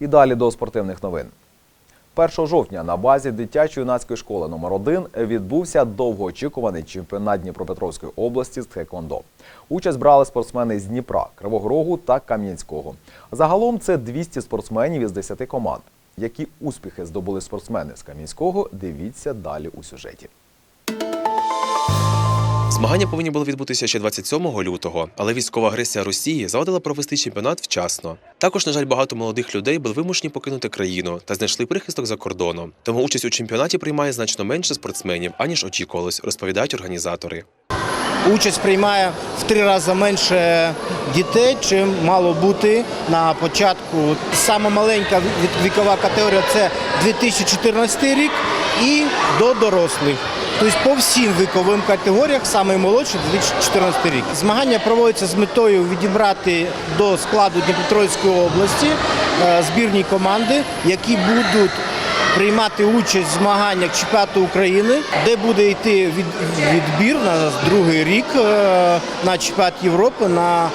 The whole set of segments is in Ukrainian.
І далі до спортивних новин. 1 жовтня на базі дитячо-юнацької школи номер 1 відбувся довгоочікуваний чемпіонат Дніпропетровської області з тхеквондо. Участь брали спортсмени з Дніпра, Кривого Рогу та Кам'янського. Загалом це 200 спортсменів із 10 команд. Які успіхи здобули спортсмени з Кам'янського, дивіться далі у сюжеті. Змагання повинні були відбутися ще 27 лютого, але військова агресія Росії завадила провести чемпіонат вчасно. Також, на жаль, багато молодих людей були вимушені покинути країну та знайшли прихисток за кордоном. Тому участь у чемпіонаті приймає значно менше спортсменів, аніж очікувалось, розповідають організатори. Участь приймає в три рази менше дітей, чим мало бути на початку. Сама маленька вікова категорія це 2014 рік і до дорослих. Тобто по всім віковим категоріях саме молодший 2014 рік. Змагання проводяться з метою відібрати до складу Дніпропетровської області е, збірні команди, які будуть приймати участь в змаганнях чемпіонату України, де буде йти від, відбір на другий рік е, на чемпіонат Європи, на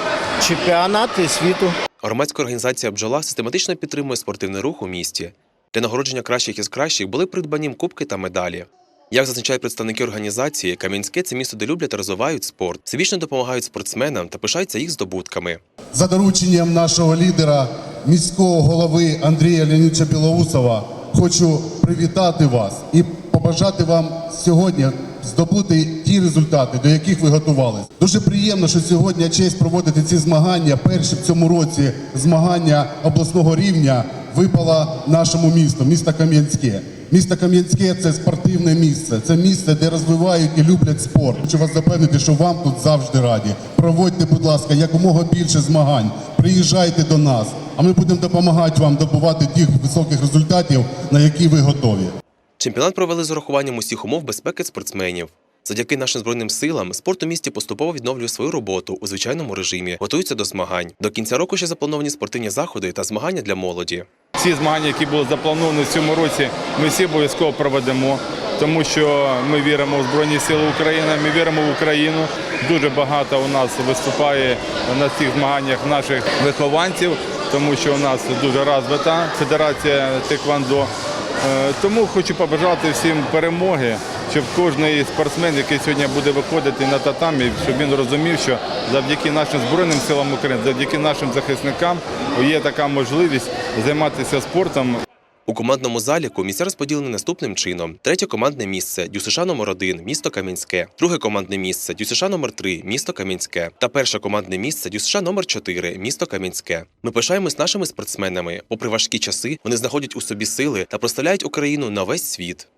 чемпіонати світу. Громадська організація Бджола систематично підтримує спортивний рух у місті. Для нагородження кращих із кращих були придбані кубки та медалі. Як зазначають представники організації, Кам'янське це місто, де люблять та розвивають спорт, всебічно допомагають спортсменам та пишаються їх здобутками. За дорученням нашого лідера, міського голови Андрія Леонідовича Білоусова, хочу привітати вас і побажати вам сьогодні здобути ті результати, до яких ви готувалися. Дуже приємно, що сьогодні честь проводити ці змагання. Перші в цьому році змагання обласного рівня випала нашому місту, місто Кам'янське. Місто Кам'янське це спортивне місце. Це місце, де розвивають і люблять спорт. Хочу вас запевнити, що вам тут завжди раді. Проводьте, будь ласка, якомога більше змагань. Приїжджайте до нас, а ми будемо допомагати вам добувати тих високих результатів, на які ви готові. Чемпіонат провели з урахуванням усіх умов безпеки спортсменів. Завдяки нашим збройним силам спорт у місті поступово відновлює свою роботу у звичайному режимі, готується до змагань. До кінця року ще заплановані спортивні заходи та змагання для молоді. Всі змагання, які були заплановані в цьому році, ми всі обов'язково проведемо, тому що ми віримо в Збройні Сили України, ми віримо в Україну. Дуже багато у нас виступає на цих змаганнях наших вихованців, тому що у нас дуже розвита федерація Теквандо. Е, Тому хочу побажати всім перемоги, щоб кожен спортсмен, який сьогодні буде виходити на татамі, щоб він розумів, що завдяки нашим Збройним силам України, завдяки нашим захисникам є така можливість займатися спортом У командному заліку місця розподілені наступним чином: третє командне місце ДЮСШ номер 1 місто Кам'янське, друге командне місце ДЮСШ номер 3 місто Кам'янське та перше командне місце ДЮСШ номер 4 місто Кам'янське. Ми пишаємось нашими спортсменами. Попри важкі часи, вони знаходять у собі сили та проставляють Україну на весь світ.